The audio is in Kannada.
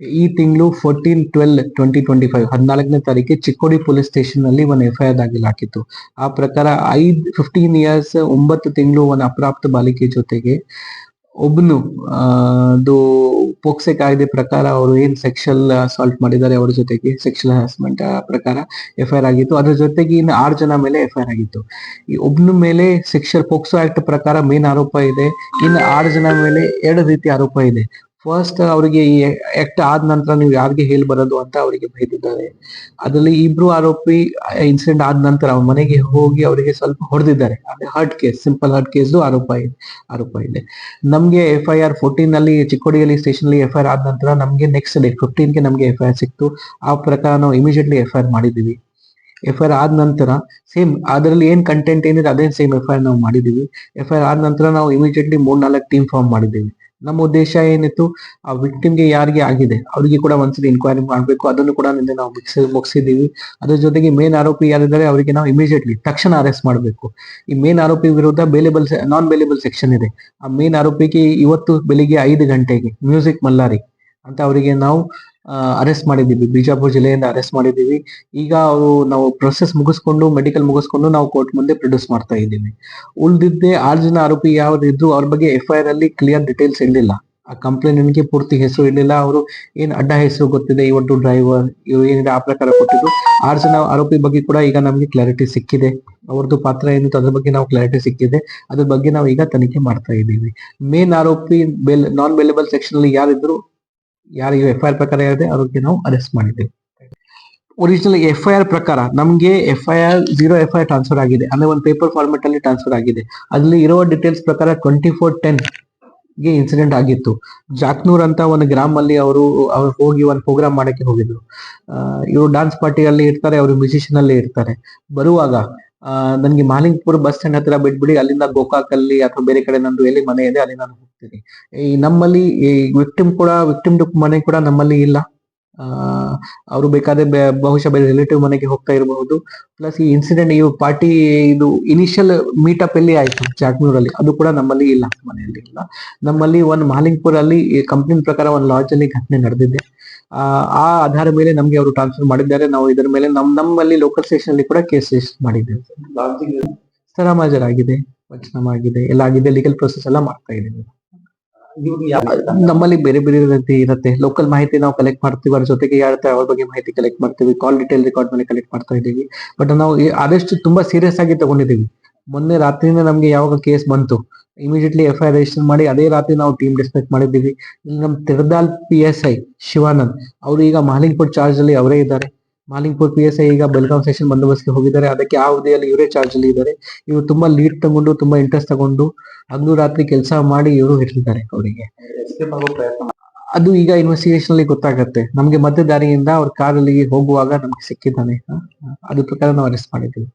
ಈ ತಿಂಗಳು fourteen twelve twenty twenty five ಹದಿನಾಲ್ಕನೇ ತಾರೀಕಿಗೆ ಚಿಕ್ಕೋಡಿ ಪೊಲೀಸ್ ಸ್ಟೇಷನ್ನಲ್ಲಿ ಒಂದು ಎಫ್ ಐ ಆರ್ ದಾಖಲಾಗಿತ್ತು ಆ ಪ್ರಕಾರ ಐದ್ ಫಿಫ್ಟೀನ್ ಇಯರ್ಸ್ ಒಂಬತ್ತು ತಿಂಗಳು ಒಂದು ಅಪ್ರಾಪ್ತ ಬಾಲಿಕೆ ಜೊತೆಗೆ ಒಬ್ನು ಅದು ಪೋಕ್ಸೆ ಕಾಯ್ದೆ ಪ್ರಕಾರ ಅವರು ಏನ್ ಸೆಕ್ಷಲ್ ಅಸಾಲ್ಟ್ ಮಾಡಿದ್ದಾರೆ ಅವರ ಜೊತೆಗೆ ಸೆಕ್ಷಲ್ ಹರಾಸ್ಮೆಂಟ್ ಪ್ರಕಾರ ಎಫ್ ಐ ಆರ್ ಆಗಿತ್ತು. ಅದ್ರ ಜೊತೆಗೆ ಇನ್ನು ಆರು ಜನ ಮೇಲೆ ಎಫ್ ಐ ಆರ್ ಆಗಿತ್ತು. ಈ ಒಬ್ನ ಮೇಲೆ ಸೆಕ್ಷಲ್ ಪೋಕ್ಸೋ ಆಕ್ಟ್ ಪ್ರಕಾರ ಮೇನ್ ಆರೋಪ ಇದೆ. ಇನ್ನು ಆರು ಜನ ಮೇಲೆ ಎರಡು ರೀತಿ ಆರೋಪ ಇದೆ. ಫಸ್ಟ್ ಅವರಿಗೆ ಈ ಆಕ್ಟ್ ಆದ ನಂತರ ನೀವು ಯಾರಿಗೆ ಹೇಳಿ ಬರೋದು ಅಂತ ಅವರಿಗೆ ಬೈದಿದ್ದಾರೆ. ಅದರಲ್ಲಿ ಇಬ್ರು ಆರೋಪಿ ಇನ್ಸಿಡೆಂಟ್ ಆದ ನಂತರ ಅವ್ರ ಮನೆಗೆ ಹೋಗಿ ಅವರಿಗೆ ಸ್ವಲ್ಪ ಹೊಡೆದಿದ್ದಾರೆ. ಅದೇ hurt case simple hurt case ಆರೋಪ ಇದೆ ಆರೋಪ ಇದೆ. ನಮ್ಗೆ ಎಫ್ ಐ ಆರ್ ಫೋರ್ಟೀನ್ ಅಲ್ಲಿ ಚಿಕ್ಕೋಡಿಯಲ್ಲಿ ಸ್ಟೇಷನ್ ಅಲ್ಲಿ ಎಫ್ ಐ ಆರ್ ಆದ ನಂತರ ನಮ್ಗೆ ನೆಕ್ಸ್ಟ್ ಡೇ ಫಿಫ್ಟೀನ್ಗೆ ನಮ್ಗೆ ಎಫ್ ಐ ಆರ್ ಸಿಕ್ತು. ಆ ಪ್ರಕಾರ ನಾವು ಇಮಿಡಿಯೇಟ್ಲಿ ಎಫ್ ಐ ಆರ್ ಮಾಡಿದೀವಿ ಎಫ್ ಐ ಆರ್ ಆದ ನಂತರ ಸೇಮ್ ಅದರಲ್ಲಿ ಏನ್ ಕಂಟೆಂಟ್ ಏನಿದೆ ಅದೇ ಸೇಮ್ ಎಫ್ ಐ ಆರ್ ನಾವು ಮಾಡಿದೀವಿ ಎಫ್ ಐ ಆರ್ ಆದ ನಂತರ ನಾವು ಇಮಿಡಿಯೇಟ್ಲಿ ಮೂರ್ ನಾಲ್ಕು ಟೀಮ್ ಫಾರ್ಮ್ ಮಾಡಿದ್ದೀವಿ. ನಮ್ಮ ಉದ್ದೇಶ ಏನಿತ್ತು, ಆ ವಿಕ್ಟಿಮ್ಗೆ ಯಾರಿಗೆ ಆಗಿದೆ, ಅವರಿಗೆ ಕೂಡ ಒಂದ್ಸರಿ ಇನ್ಕ್ವೈರಿ ಮಾಡಬೇಕು. ಅದನ್ನು ಕೂಡ ನಿನ್ನೆ ನಾವು ಮುಗಿಸಿ ಮುಗಿಸಿದೀವಿ ಅದ್ರ ಜೊತೆಗೆ ಮೇನ್ ಆರೋಪಿ ಯಾರಿದ್ದಾರೆ, ಅವರಿಗೆ ನಾವು ಇಮಿಡಿಯೇಟ್ಲಿ ತಕ್ಷಣ ಅರೆಸ್ಟ್ ಮಾಡಬೇಕು. ಈ ಮೇನ್ ಆರೋಪಿ ವಿರುದ್ಧ ಬೇಲೆಬಲ್ ನಾನ್ ಬೇಲೆಬಲ್ ಸೆಕ್ಷನ್ ಇದೆ. ಆ ಮೇನ್ ಆರೋಪಿಗೆ ಇವತ್ತು ಬೆಳಿಗ್ಗೆ ಐದು ಗಂಟೆಗೆ ಮ್ಯೂಸಿಕ್ ಮಲ್ಲಾರಿ ಅಂತ ಅವರಿಗೆ ನಾವು ಅರೆಸ್ಟ್ ಮಾಡಿದೀವಿ ಬಿಜಾಪುರ್ ಜಿಲ್ಲೆಯಿಂದ ಅರೆಸ್ಟ್ ಮಾಡಿದ್ದೀವಿ. ಈಗ ಅವರು ನಾವು ಪ್ರೊಸೆಸ್ ಮುಗಿಸ್ಕೊಂಡು ಮೆಡಿಕಲ್ ಮುಗಿಸ್ಕೊಂಡು ನಾವು ಕೋರ್ಟ್ ಮುಂದೆ ಪ್ರೊಡ್ಯೂಸ್ ಮಾಡ್ತಾ ಇದ್ದೀವಿ. ಉಳಿದಿದ್ದೆ ಆರು ಜನ ಆರೋಪಿ ಯಾವ್ದಿದ್ರು ಅವ್ರ ಬಗ್ಗೆ ಎಫ್ ಐ ಆರ್ ಅಲ್ಲಿ ಕ್ಲಿಯರ್ ಡೀಟೇಲ್ಸ್ ಇರಲಿಲ್ಲ. ಆ ಕಂಪ್ಲೇಂಟ್ಗೆ ಪೂರ್ತಿ ಹೆಸರು ಇರಲಿಲ್ಲ. ಅವರು ಏನ್ ಅಡ್ಡ ಹೆಸರು ಗೊತ್ತಿದೆ, ಇವತ್ತು ಡ್ರೈವರ್ ಇವರು ಏನಿದೆ, ಆ ಪ್ರಕಾರ ಕೊಟ್ಟಿದ್ರು. ಆರು ಜನ ಆರೋಪಿ ಬಗ್ಗೆ ಕೂಡ ಈಗ ನಮ್ಗೆ ಕ್ಲಾರಿಟಿ ಸಿಕ್ಕಿದೆ. ಅವ್ರದ್ದು ಪಾತ್ರ ಏನಿತ್ತು ಅದ್ರ ಬಗ್ಗೆ ನಾವು ಕ್ಲಾರಿಟಿ ಸಿಕ್ಕಿದೆ. ಅದ್ರ ಬಗ್ಗೆ ನಾವು ಈಗ ತನಿಖೆ ಮಾಡ್ತಾ ಇದ್ದೀವಿ. ಮೇನ್ ಆರೋಪಿ ಬೆಲ್ ನಾನ್ ಬೆಲೆಬಲ್ ಸೆಕ್ಷನ್ ಅಲ್ಲಿ ಯಾರಿದ್ರು ಯಾರಿಗೆ ಎಫ್ ಐ ಆರ್ ಪ್ರಕಾರ ಇದೆ ಅವ್ರಿಗೆ ನಾವು ಅರೆಸ್ಟ್ ಮಾಡಿದ್ದೇವೆ. ಒರಿಜಿನಲ್ ಎಫ್ ಐ ಆರ್ ಪ್ರಕಾರ ನಮಗೆ F I R zero F I R transfer ಆಗಿದೆ. ಅಂದ್ರೆ ಒಂದು ಪೇಪರ್ ಫಾರ್ಮೆಟ್ ಅಲ್ಲಿ ಟ್ರಾನ್ಸ್ಫರ್ ಆಗಿದೆ. ಅಲ್ಲಿ ಇರೋ ಡೀಟೇಲ್ಸ್ ಪ್ರಕಾರ ಟ್ವೆಂಟಿ ಫೋರ್ ಟೆನ್ಗೆ ಇನ್ಸಿಡೆಂಟ್ ಆಗಿತ್ತು. ಜಾಕ್ನೂರ್ ಅಂತ ಒಂದು ಗ್ರಾಮ್ ಅಲ್ಲಿ ಅವರು, ಅವ್ರು ಹೋಗಿ ಒಂದು ಪ್ರೋಗ್ರಾಮ್ ಮಾಡಕ್ಕೆ ಹೋಗಿದ್ರು. ಇವರು ಡಾನ್ಸ್ ಪಾರ್ಟಿಯಲ್ಲಿ ಇರ್ತಾರೆ, ಅವರು ಮ್ಯೂಸಿಷಿಯನ್ ಅಲ್ಲಿ ಇರ್ತಾರೆ. ಬರುವಾಗ ನನ್ಗೆ ಮಾಲಿಂಗ್ಪುರ್ ಬಸ್ ಸ್ಟ್ಯಾಂಡ್ ಹತ್ರ ಬಿಟ್ಬಿಡಿ, ಅಲ್ಲಿಂದ ಗೋಕಾಕ್ ಅಲ್ಲಿ ಅಥವಾ ಬೇರೆ ಕಡೆ ನಂದು ಎಲ್ಲಿ ಮನೆ ಇದೆ, ಅಲ್ಲಿ ನಾನು ಹೋಗ್ತೀನಿ. ಈ ನಮ್ಮಲ್ಲಿ ಈ ವಿಕ್ಟಿಮ್ ಕೂಡ ವಿಕ್ಟಿಮ್ ಮನೆ ಕೂಡ ನಮ್ಮಲ್ಲಿ ಇಲ್ಲ. ಅವರು ಬೇಕಾದ್ರೆ ಬಹುಶಃ ಬೇರೆ ರಿಲೇಟಿವ್ ಮನೆಗೆ ಹೋಗ್ತಾ ಇರಬಹುದು. ಪ್ಲಸ್ ಈ ಇನ್ಸಿಡೆಂಟ್ ಈ ಪಾರ್ಟಿ ಇದು ಇನಿಷಿಯಲ್ ಮೀಟಪ್ ಎಲ್ಲಿ ಆಯ್ತು ಜಾಟ್ನೂರಲ್ಲಿ ಅದು ಕೂಡ ನಮ್ಮಲ್ಲಿ ಇಲ್ಲ, ಮನೆಯಲ್ಲಿ ಇಲ್ಲ. ನಮ್ಮಲ್ಲಿ ಒಂದು ಮಾಲಿಂಗ್ಪುರ್ ಅಲ್ಲಿ ಕಂಪ್ನಿ ಪ್ರಕಾರ ಒಂದು ಲಾಡ್ಜ್ ಅಲ್ಲಿ ಘಟನೆ ನಡೆದಿದೆ. ಆ ಆಧಾರ ಮೇಲೆ ನಮ್ಗೆ ಅವರು ಟ್ರಾನ್ಸ್ಫರ್ ಮಾಡಿದ್ದಾರೆ. ನಾವು ಇದರ ಮೇಲೆ ನಮ್, ನಮ್ಮಲ್ಲಿ ಲೋಕಲ್ ಸ್ಟೇಷನ್ ಅಲ್ಲಿ ಕೂಡ ಕೇಸ್ ರಿಜಿಸ್ಟರ್ ಮಾಡಿದ್ದೇವೆ. ಸ್ಥಳಮಾಜರ್ ಆಗಿದೆ ವಚನ ಆಗಿದೆ ಎಲ್ಲ ಆಗಿದೆ ಲೀಗಲ್ ಪ್ರೊಸೆಸ್ ಎಲ್ಲ ಮಾಡ್ತಾ ಇದ್ದೀವಿ. ನಮ್ಮಲ್ಲಿ ಬೇರೆ ಬೇರೆ ರೀತಿ ಇರುತ್ತೆ. ಲೋಕಲ್ ಮಾಹಿತಿ ನಾವು ಕಲೆಕ್ಟ್ ಮಾಡ್ತೀವಿ. ಅವ್ರ ಜೊತೆಗೆ ಯಾರ ಅವ್ರ ಬಗ್ಗೆ ಮಾಹಿತಿ ಕಲೆಕ್ಟ್ ಮಾಡ್ತೀವಿ. ಕಾಲ್ ಡೀಟೇಲ್ ರೆಕಾರ್ಡ್ ಮೇಲೆ ಕಲೆಕ್ಟ್ ಮಾಡ್ತಾ ಇದ್ದೀವಿ. ಬಟ್ ನಾವು ಆದಷ್ಟು ತುಂಬಾ ಸೀರಿಯಸ್ ಆಗಿ ತಗೊಂಡಿದ್ದೀವಿ. ಮೊನ್ನೆ ರಾತ್ರಿನೇ ನಮ್ಗೆ ಯಾವಾಗ ಕೇಸ್ ಬಂತು ಇಮಿಡಿಯೇಟ್ಲಿ ಎಫ್ ಐ ರಿಜಿಸ್ಟರ್ ಮಾಡಿ ಅದೇ ರಾತ್ರಿ ನಾವು ಟೀಮ್ ಡಿಸ್ಪೆಕ್ಟ್ ಮಾಡಿದ್ದೀವಿ. ಇಲ್ಲಿ ನಮ್ಮ Terdal P S I Shivanand, ಅವರು ಈಗ ಮಾಲಿಂಗ್ಪುರ್ ಚಾರ್ಜ್ ಅಲ್ಲಿ ಅವರೇ ಇದ್ದಾರೆ. ಮಾಲಿಂಗ್ಪುರ್ ಪಿ ಎಸ್ ಐ ಈಗ ಬೆಳಗಾಂ ಸೆಷನ್ ಬಂದೋಬಸ್ತ್ಗೆ ಹೋಗಿದ್ದಾರೆ. ಅದಕ್ಕೆ ಆ ಹುದ್ದೆಯಲ್ಲಿ ಇವರೇ ಚಾರ್ಜ್ ಅಲ್ಲಿ ಇದ್ದಾರೆ. ಇವರು ತುಂಬಾ ಲೀಡ್ ತಗೊಂಡು, ತುಂಬಾ ಇಂಟ್ರೆಸ್ಟ್ ತಗೊಂಡು, ಅಂದು ರಾತ್ರಿ ಕೆಲಸ ಮಾಡಿ ಇವರು ಹಿಡಿದಿದ್ದಾರೆ ಅವರಿಗೆ. ಅದು ಈಗ ಇನ್ವೆಸ್ಟಿಗೇಷನ್ ಅಲ್ಲಿ ಗೊತ್ತಾಗತ್ತೆ. ನಮ್ಗೆ ಮಧ್ಯ ದಾರಿಯಿಂದ ಅವ್ರ ಕಾರಲ್ಲಿ ಹೋಗುವಾಗ ನಮ್ಗೆ ಸಿಕ್ಕಿದ್ದಾನೆ? ಅದ್ರ ಪ್ರಕಾರ ನಾವು ಅರೆಸ್ಟ್ ಮಾಡಿದ್ದೀವಿ.